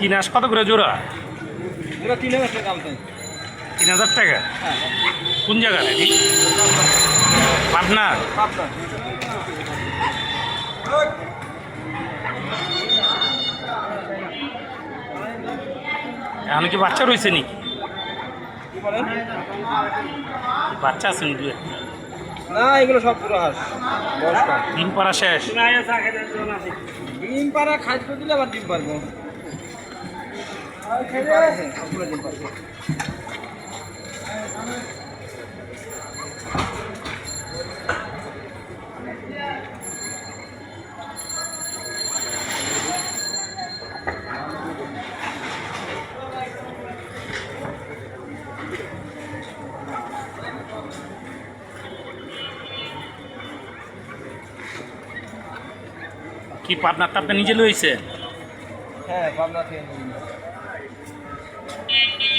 চীন হাঁস কত করে জোড়া? এগুলো তিন হাজার টাকা তিন হাজার টাকা? হ্যাঁ কোন জায়গায় নাকি পাটনা? এখন কি বাচ্চা রয়েছে বলেন? বাচ্চা আছে নাকি? না এগুলো সব পুরো হাঁস। ডিম পাড়া শেষ? ডিম পাড়া খাদ্য দিলে আবার ডিম পারব কি পাটনার তাপটা নিজে লইছে? হ্যাঁ পাবনা থেকে Thank you.